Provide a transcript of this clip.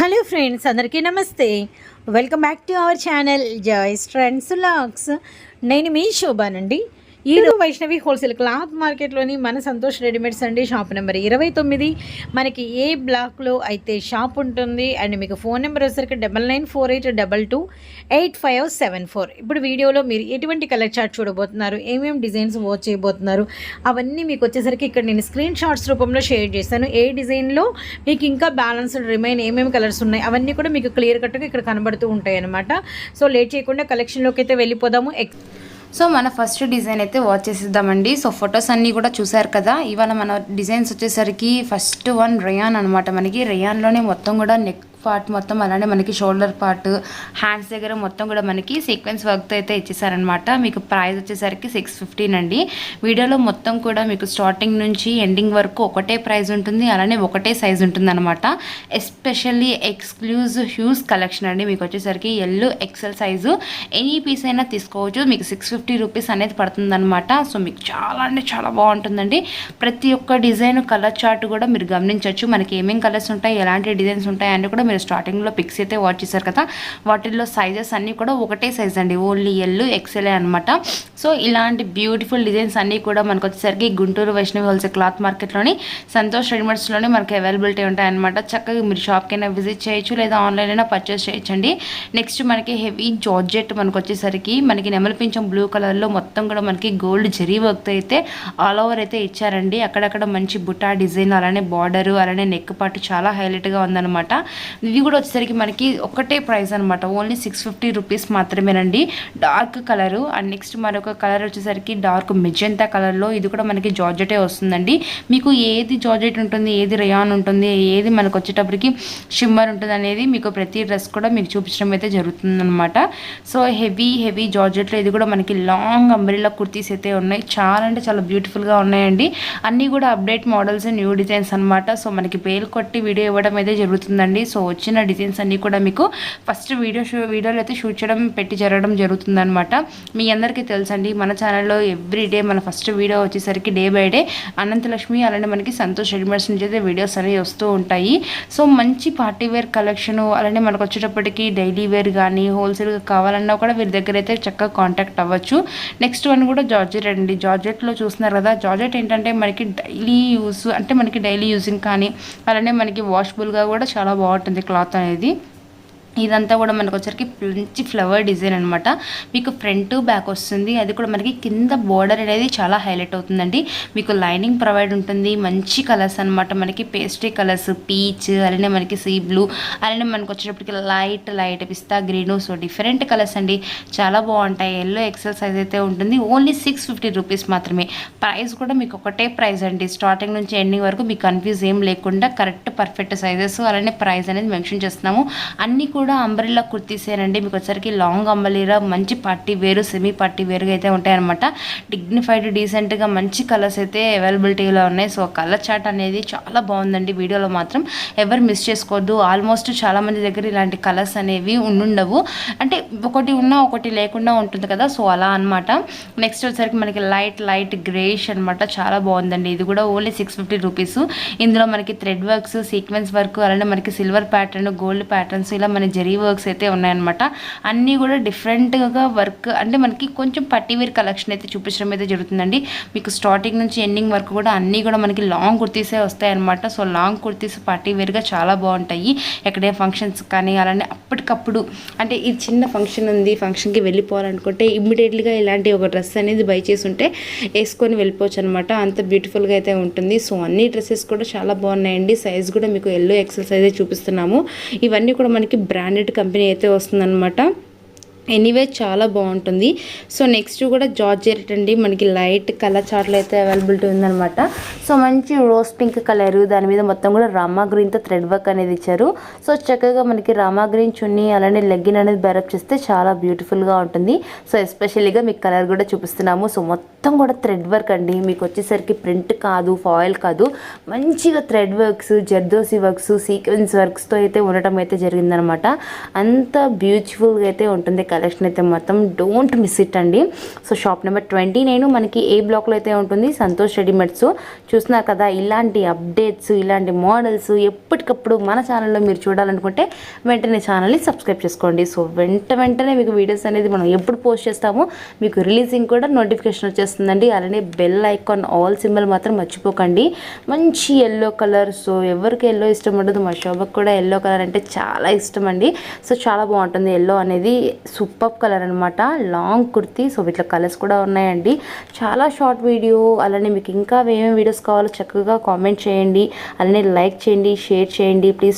Hello friends అందరికీ నమస్తే. Welcome back to our channel joys trends looks. నేను మీ శోభానండి. ఈరోజు వైష్ణవి హోల్సేల్ క్లాత్ మార్కెట్లోని మన సంతోష్ రెడీమేడ్స్ అండి షాప్ నెంబర్ ఇరవై తొమ్మిది. మనకి ఏ బ్లాక్లో అయితే షాప్ ఉంటుంది అండ్ మీకు ఫోన్ నెంబర్ వచ్చేసరికి double nine four eight double two eight five seven four. ఇప్పుడు వీడియోలో మీరు ఎటువంటి కలర్ చార్ట్ చూడబోతున్నారు ఏమేమి డిజైన్స్ వాచ్ చేయబోతున్నారు అవన్నీ మీకు వచ్చేసరికి ఇక్కడ నేను స్క్రీన్ షాట్స్ రూపంలో షేర్ చేశాను. ఏ డిజైన్లో మీకు ఇంకా బ్యాలెన్స్డ్ రిమైన్ ఏమేమి కలర్స్ ఉన్నాయి అవన్నీ కూడా మీకు క్లియర్ కట్గా ఇక్కడ కనబడుతూ ఉంటాయి అనమాట సో లేట్ చేయకుండా కలెక్షన్లోకి అయితే వెళ్ళిపోదాము. ఎక్స్ సో మన ఫస్ట్ డిజైన్ అయితే వాచ్ చేసేద్దామండి. సో ఫొటోస్ అన్నీ కూడా చూసారు కదా? ఇవాళ మన డిజైన్స్ వచ్చేసరికి ఫస్ట్ వన్ రేయాన్ అనమాట మనకి. రేయాన్లోనే మొత్తం కూడా నెక్ పార్ట్ మొత్తం అలానే మనకి షోల్డర్ పార్ట్ హ్యాండ్స్ దగ్గర మొత్తం కూడా మనకి సీక్వెన్స్ వర్క్తో అయితే ఇచ్చేసారనమాట మీకు ప్రైస్ వచ్చేసరికి సిక్స్ ఫిఫ్టీన్ అండి. వీడియోలో మొత్తం కూడా మీకు స్టార్టింగ్ నుంచి ఎండింగ్ వరకు ఒకటే ప్రైస్ ఉంటుంది అలానే ఒకటే సైజ్ ఉంటుంది అనమాట ఎస్పెషల్లీ ఎక్స్క్లూజివ్ హ్యూస్ కలెక్షన్ అండి. మీకు వచ్చేసరికి yellow XL size any piece అయినా తీసుకోవచ్చు. మీకు సిక్స్ ఫిఫ్టీ రూపీస్ అనేది పడుతుందన్నమాట. సో మీకు చాలా అంటే చాలా బాగుంటుందండి. ప్రతి ఒక్క డిజైన్ కలర్ చార్ట్ కూడా మీరు గమనించవచ్చు. మనకి ఏమేం కలర్స్ ఉంటాయి ఎలాంటి డిజైన్స్ ఉంటాయి అని కూడా మీరు స్టార్టింగ్లో పిక్స్ అయితే వాచ్ చేశారు కదా వాటిల్లో సైజెస్ అన్నీ కూడా ఒకటే సైజ్ అండి. ఓన్లీ ఎల్లు ఎక్సెలే అనమాట సో ఇలాంటి బ్యూటిఫుల్ డిజైన్స్ అన్నీ కూడా మనకు వచ్చేసరికి గుంటూరు వైష్ణవి హోల్సేల్ క్లాత్ మార్కెట్లోని సంతోష్ రెడీమేడ్స్లోనే మనకి అవైలబిలిటీ ఉంటాయన్నమాట. చక్కగా మీరు షాప్కైనా విజిట్ చేయొచ్చు లేదా ఆన్లైన్ అయినా పర్చేస్ చేయొచ్చండి. నెక్స్ట్ మనకి హెవీ జార్జెట్ మనకు వచ్చేసరికి మనకి నెమలిపించం బ్లూ కలర్లో మొత్తం కూడా మనకి గోల్డ్ జరీ వర్క్తో అయితే ఆల్ ఓవర్ అయితే ఇచ్చారండి. అక్కడక్కడ మంచి బుటా డిజైన్ అలానే బార్డరు అలానే నెక్ పాటు చాలా హైలైట్గా ఉందన్నమాట. ఇవి కూడా వచ్చేసరికి మనకి ఒకటే ప్రైస్ అనమాట ఓన్లీ సిక్స్ ఫిఫ్టీ రూపీస్ మాత్రమేనండి. డార్క్ కలరు అండ్ నెక్స్ట్ మరొక కలర్ వచ్చేసరికి డార్క్ మెజెంతా కలర్లో ఇది కూడా మనకి జార్జెటే వస్తుందండి. మీకు ఏది జార్జెట్ ఉంటుంది ఏది రయాన్ ఉంటుంది ఏది మనకు వచ్చేటప్పటికి షిమ్మర్ ఉంటుంది అనేది మీకు ప్రతి డ్రెస్ కూడా మీకు చూపించడం అయితే జరుగుతుందనమాట సో హెవీ హెవీ జార్జెట్లో ఇది కూడా మనకి లాంగ్ అంబ్రిల్లా కుర్తీస్ అయితే ఉన్నాయి. చాలా అంటే చాలా బ్యూటిఫుల్గా ఉన్నాయండి. అన్నీ కూడా అప్డేట్ మోడల్స్ న్యూ డిజైన్స్ అనమాట సో మనకి పేలు కొట్టి వీడియో ఇవ్వడం అయితే జరుగుతుందండి. సో వచ్చిన డిజైన్స్ అన్నీ కూడా మీకు ఫస్ట్ వీడియో షూ వీడియోలో అయితే షూట్ చేయడం పెట్టి జరగడం జరుగుతుందనమాట మీ అందరికీ తెలుసండి మన ఛానల్లో ఎవ్రీ డే మన ఫస్ట్ వీడియో వచ్చేసరికి డే బై డే అనంతలక్ష్మి అలానే మనకి సంతోష్ రెడీమేడ్స్ నుంచి అయితే వీడియోస్ అనేవి వస్తూ ఉంటాయి. సో మంచి పార్టీ వేర్ కలెక్షన్ అలానే మనకు వచ్చేటప్పటికి డైలీ వేర్ కానీ హోల్సేల్గా కావాలన్నా కూడా వీరి దగ్గర అయితే చక్కగా కాంటాక్ట్ అవ్వచ్చు. నెక్స్ట్ వన్ కూడా జార్జెట్ అండి. జార్జెట్లో చూస్తున్నారు కదా జార్జెట్ ఏంటంటే మనకి డైలీ యూస్ అంటే మనకి డైలీ యూజింగ్ కానీ అలానే మనకి వాషబుల్గా కూడా చాలా బాగుంటుంది. క్లాత్ అనేది ఇదంతా కూడా మనకు వచ్చరికి మంచి ఫ్లవర్ డిజైన్ అనమాట మీకు ఫ్రంట్ బ్యాక్ వస్తుంది. అది కూడా మనకి కింద బోర్డర్ అనేది చాలా హైలైట్ అవుతుందండి. మీకు లైనింగ్ ప్రొవైడ్ ఉంటుంది. మంచి కలర్స్ అనమాట మనకి. పేస్ట్రీ కలర్స్ పీచ్ అలానే మనకి సీ బ్లూ అలానే మనకు వచ్చేటప్పటికి light light pista green so different colours అండి. చాలా బాగుంటాయి. ఎల్లో ఎక్సెల్ సైజ్ అయితే ఉంటుంది. ఓన్లీ సిక్స్ ఫిఫ్టీ రూపీస్ మాత్రమే. ప్రైస్ కూడా మీకు ఒకటే ప్రైస్ అండి. స్టార్టింగ్ నుంచి ఎండింగ్ వరకు మీకు కన్ఫ్యూజ్ ఏం లేకుండా కరెక్ట్ పర్ఫెక్ట్ సైజెస్ అలానే ప్రైస్ అనేది మెన్షన్ చేస్తున్నాము. అన్నీ కూడా అంబ్రెల్లా కుర్తీసేనండి మీకు వచ్చరికి లాంగ్ అంబలీరా మంచి పార్టీ వేరు సెమీ పార్టీ వేరుగా అయితే ఉంటాయన్నమాట. డిగ్నిఫైడ్ డీసెంట్గా మంచి కలర్స్ అయితే అవైలబిలిటీలో ఉన్నాయి. సో కలర్ చార్ట్ అనేది చాలా బాగుందండి వీడియోలో మాత్రం. ఎవరు మిస్ చేసుకోవద్దు. ఆల్మోస్ట్ చాలా మంది దగ్గర ఇలాంటి కలర్స్ అనేవి ఉండుండవు. అంటే ఒకటి ఉన్నా ఒకటి లేకుండా ఉంటుంది కదా. సో అలా అనమాట నెక్స్ట్ వచ్చేసరికి మనకి లైట్ లైట్ గ్రేష్ అనమాట చాలా బాగుందండి. ఇది కూడా ఓన్లీ సిక్స్ ఫిఫ్టీ రూపీస్ ఇందులో మనకి థ్రెడ్ వర్క్స్ సీక్వెన్స్ వర్క్ అలానే మనకి సిల్వర్ ప్యాటర్న్ గోల్డ్ ప్యాటర్న్స్ ఇలా మన జరీ వర్క్స్ అయితే ఉన్నాయన్నమాట. అన్నీ కూడా డిఫరెంట్గా వర్క్ అంటే మనకి కొంచెం పట్టివేర్ కలెక్షన్ అయితే చూపించడం అయితే జరుగుతుందండి. మీకు స్టార్టింగ్ నుంచి ఎండింగ్ వరకు కూడా అన్నీ కూడా మనకి లాంగ్ కుర్తీసే వస్తాయన్నమాట. సో లాంగ్ కుర్తీస్ పట్టివేర్గా చాలా బాగుంటాయి. ఎక్కడే ఫంక్షన్స్ కానీ అలానే అప్పటికప్పుడు అంటే ఈ చిన్న ఫంక్షన్ ఉంది ఫంక్షన్కి వెళ్ళిపోవాలనుకుంటే ఇమ్మీడియట్లీగా ఇలాంటి ఒక డ్రెస్ అనేది బై చేసి ఉంటే వేసుకొని వెళ్ళిపోవచ్చు అనమాట అంత బ్యూటిఫుల్గా అయితే ఉంటుంది. సో అన్ని డ్రెస్సెస్ కూడా చాలా బాగున్నాయండి. సైజ్ కూడా మీకు ఎల్లో ఎక్సెల్ సైజే చూపిస్తున్నాము. ఇవన్నీ కూడా మనకి బ్రాండెడ్ కంపెనీ అయితే వస్తుందన్నమాట. ఎనీవే చాలా బాగుంటుంది. సో నెక్స్ట్ కూడా జార్జెట్ అండి. మనకి లైట్ కలర్ చార్ట్లో అయితే అవైలబిలిటీ ఉందన్నమాట. సో మంచి రోజ్ పింక్ కలర్. దాని మీద మొత్తం కూడా రామా గ్రీన్తో థ్రెడ్ వర్క్ అనేది ఇచ్చారు. సో చక్కగా మనకి రామా గ్రీన్ చున్నీ అలానే లెగ్గిన్ అనేది బెరప్ చేస్తే చాలా బ్యూటిఫుల్గా ఉంటుంది. సో ఎస్పెషల్లీగా మీకు కలర్ కూడా చూపిస్తున్నాము. సో మొత్తం కూడా థ్రెడ్ వర్క్ అండి. మీకు వచ్చేసరికి ప్రింట్ కాదు ఫాయిల్ కాదు. మంచిగా thread works zardozi works sequence వర్క్స్తో అయితే ఉండటం అయితే జరిగిందనమాట అంత బ్యూటిఫుల్గా అయితే ఉంటుంది. కలెక్షన్ అయితే మొత్తం డోంట్ మిస్ ఇట్ అండి. So shop number twenty nine మనకి ఏ బ్లాక్లో అయితే ఉంటుంది సంతోష్ రెడీమేడ్స్ చూస్తున్నారు కదా ఇలాంటి అప్డేట్స్ ఇలాంటి మోడల్స్ ఎప్పటికప్పుడు మన ఛానల్లో మీరు చూడాలనుకుంటే వెంటనే ఛానల్ని సబ్స్క్రైబ్ చేసుకోండి. సో వెంట వెంటనే మీకు వీడియోస్ అనేది మనం ఎప్పుడు పోస్ట్ చేస్తామో మీకు రిలీజింగ్ కూడా నోటిఫికేషన్ వచ్చేస్తుందండి. అలానే బెల్ ఐకాన్ ఆల్ సింబల్ మాత్రం మర్చిపోకండి. మంచి ఎల్లో కలర్ సో ఎవరికి ఎల్లో ఇష్టం ఉండదు మా శోభకు కూడా ఎల్లో కలర్ అంటే చాలా ఇష్టం అండి. సో చాలా బాగుంటుంది ఎల్లో అనేది. సూపర్ కలర్ అనమాట లాంగ్ కుర్తీ సో వీటిలో కలర్స్ కూడా ఉన్నాయండి. చాలా షార్ట్ వీడియో అలానే మీకు ఇంకా ఏమేమి వీడియోస్ కావాలో చక్కగా కామెంట్ చేయండి. అలానే లైక్ చేయండి షేర్ చేయండి. ప్లీజ్